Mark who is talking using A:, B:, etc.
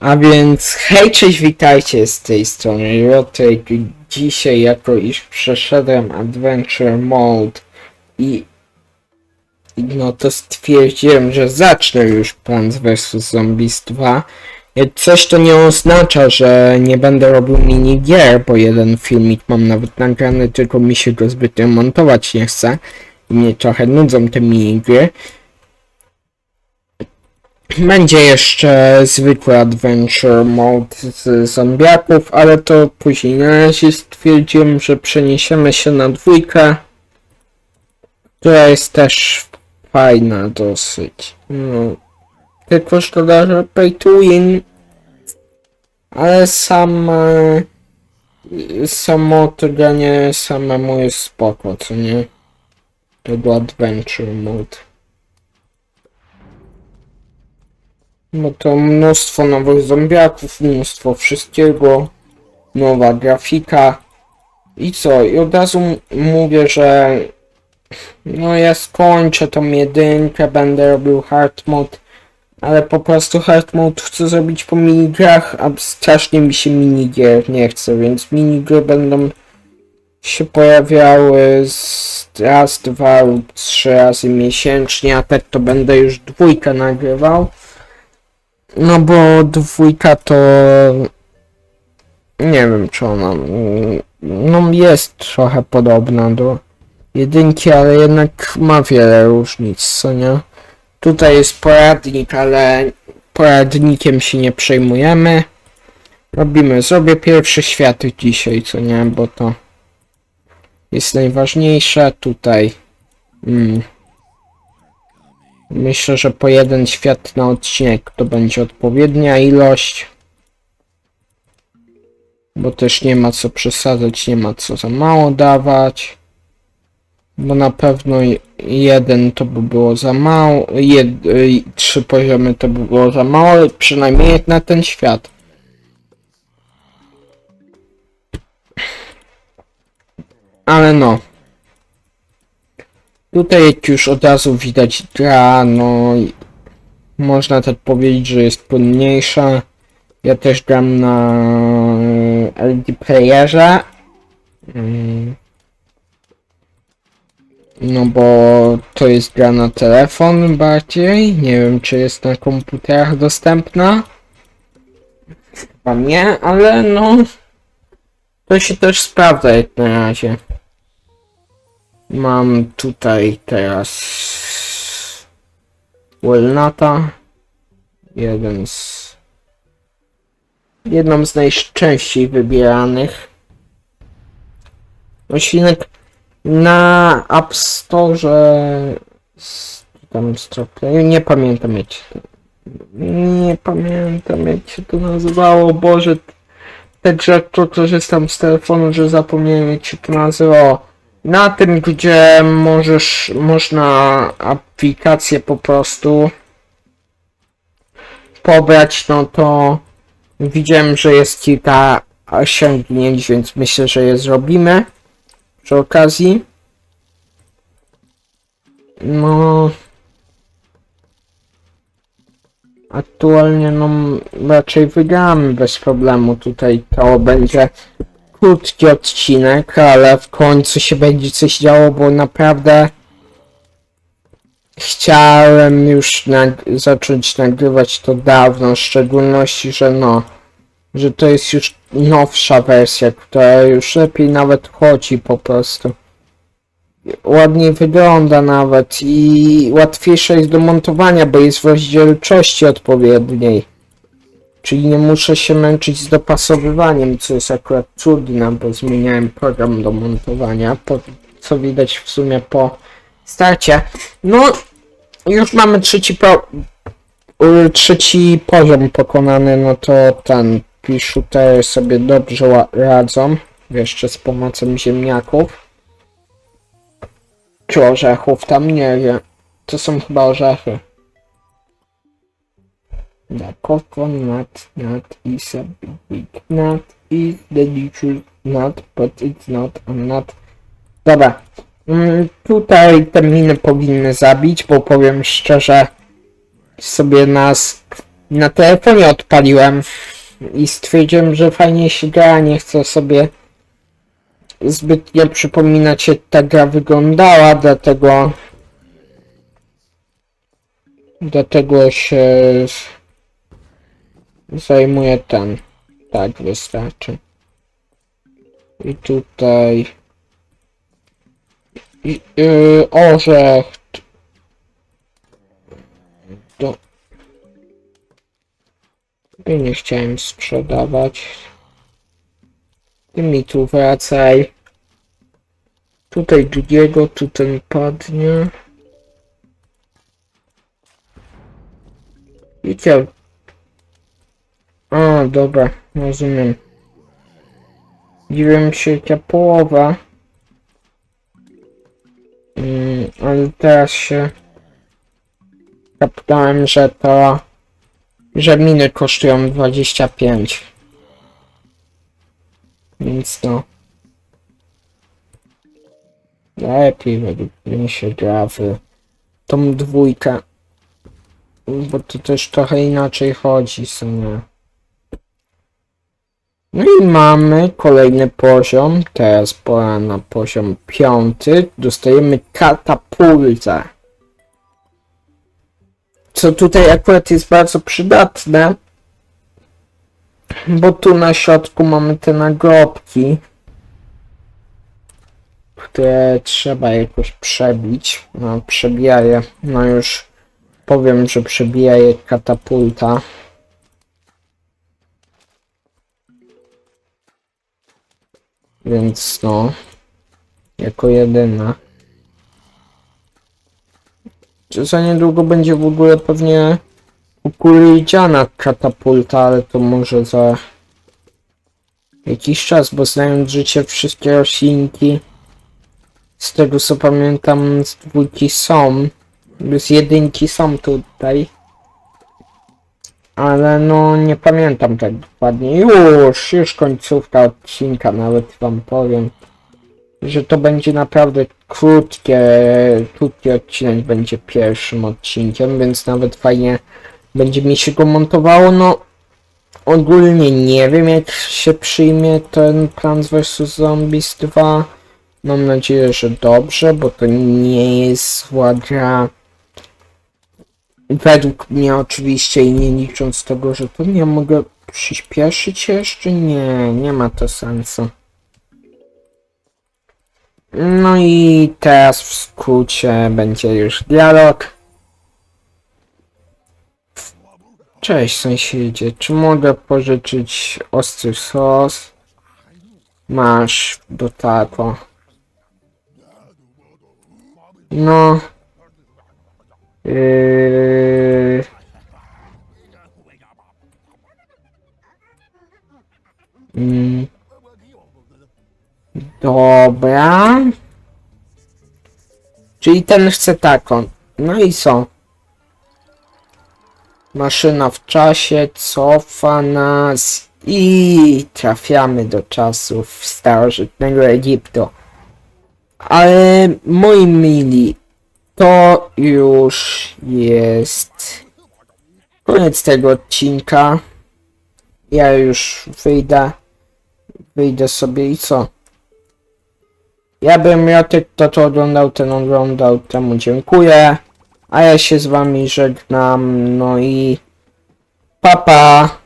A: A więc hej, cześć, witajcie z tej strony Rotek. Dzisiaj jako iż przeszedłem Adventure Mode i, no to stwierdziłem, że zacznę już Plants vs Zombies 2. Coś to nie oznacza, że nie będę robił minigier, bo jeden filmik mam nawet nagrany, tylko mi się go zbytnio montować nie chce. I mnie trochę nudzą te minigry. Będzie jeszcze zwykły adventure mode z zombiaków, ale to później. Na razie stwierdziłem, że przeniesiemy się na dwójkę, która jest też fajna dosyć. No, tylko szkoda, że pay to win, ale sama samo to granie samemu jest spoko, co nie? Tego adventure mode. No to mnóstwo nowych zombiaków, mnóstwo wszystkiego, nowa grafika. I co? I od razu mówię, że no ja skończę tą jedynkę, będę robił hard mode, ale po prostu hard mode chcę zrobić po minigrach, a strasznie mi się minigier nie chce, więc minigry będą się pojawiały z raz, dwa lub trzy razy miesięcznie, a tak to będę już dwójkę nagrywał. No bo dwójka to... Nie wiem czy ona... No jest trochę podobna do jedynki, ale jednak ma wiele różnic, co nie? Tutaj jest poradnik, ale poradnikiem się nie przejmujemy. Robimy, zrobię pierwszy świat dzisiaj, co nie? Bo to jest najważniejsze tutaj. Mm. Myślę, że po jeden świat na odcinek to będzie odpowiednia ilość. Bo też nie ma co przesadzać, nie ma co za mało dawać. Bo na pewno je- jeden to by było za mało, jed, y, trzy poziomy to by było za mało, przynajmniej jak na ten świat. Ale no. Tutaj jak już od razu widać gra, no można tak powiedzieć, że jest płynniejsza. Ja też gram na e, LD Playerze. Mm. No bo to jest gra na telefon bardziej. Nie wiem czy jest na komputerach dostępna. Chyba nie, ale no to się też sprawdza jak na razie. Mam tutaj teraz Walnuta. Jeden z jedną z najczęściej wybieranych roślinek na App Store tam nie pamiętam jak się to nie pamiętam jak się to nazywało, Boże tak rzadko korzystam z telefonu, że zapomniałem jak się to nazywało. Na tym, gdzie możesz, można aplikację po prostu pobrać, no to widziałem, że jest kilka osiągnięć, więc myślę, że je zrobimy przy okazji. No. Aktualnie no raczej wygramy bez problemu tutaj to będzie krótki odcinek, ale w końcu się będzie coś działo, bo naprawdę chciałem już nag- zacząć nagrywać to dawno, w szczególności, że no, że to jest już nowsza wersja, która już lepiej nawet chodzi po prostu. Ładnie wygląda nawet i łatwiejsza jest do montowania, bo jest w rozdzielczości odpowiedniej. Czyli nie muszę się męczyć z dopasowywaniem, co jest akurat trudne, bo zmieniałem program do montowania, po, co widać w sumie po starcie. No, już mamy trzeci, y, trzeci poziom pokonany, no to ten shootery sobie dobrze radzą, jeszcze z pomocą ziemniaków. Czy orzechów, tam nie wiem. To są chyba orzechy. The coconut nut is a big nut, is delicious nut, but it's not a nut Dobra. Mm, Tutaj te miny powinny zabić, bo powiem szczerze, sobie nas na telefonie odpaliłem i stwierdziłem, że fajnie się gra, nie chcę sobie zbytnio przypominać jak ta gra wyglądała, dlatego dlatego się zajmuję ten. Tak, wystarczy. I tutaj i, yy, orzech. Ty nie chciałem sprzedawać. Ty mi tu wracaj. Tutaj drugiego, tu ten padnie. Widzicie? A, dobra, rozumiem. Dziwię się, jaka połowa. Mm, ale teraz się kapnąłem, że to że miny kosztują 25 więc no lepiej według mnie się gra w tą dwójkę bo to też trochę inaczej chodzi co nie no i mamy kolejny poziom, teraz pora na poziom piąty, dostajemy katapultę. Co tutaj akurat jest bardzo przydatne, bo tu na środku mamy te nagrobki, które trzeba jakoś przebić. No, przebija je, no już powiem, że przebija je katapulta. Więc no, jako jedyna. Za niedługo będzie w ogóle pewnie ukulidziana katapulta, ale to może za jakiś czas, bo znając życie wszystkie roślinki z tego co pamiętam z dwójki są, z jedynki są tutaj. Ale no nie pamiętam tak dokładnie. Już, już końcówka odcinka, nawet wam powiem, że to będzie naprawdę krótkie, krótki odcinek będzie pierwszym odcinkiem, więc nawet fajnie będzie mi się go montowało. No ogólnie nie wiem jak się przyjmie ten Plants vs Zombies 2. Mam nadzieję, że dobrze, bo to nie jest zła gra. Według mnie oczywiście i nie licząc tego, że to nie mogę przyspieszyć jeszcze? Nie, nie ma to sensu. No i teraz w skrócie będzie już dialog. Cześć sąsiedzie, czy mogę pożyczyć ostry sos? Masz, do tato. No. Yy... Czyli ten chce taką. No i co? Maszyna w czasie cofa nas i trafiamy do czasów starożytnego Egiptu. Ale moi mili, to już jest koniec tego odcinka. Ja już wyjdę. Wyjdę sobie i co? Ja bym Miotek, kto to oglądał, ten oglądał, temu dziękuję. A ja się z wami żegnam, no i papa. Pa.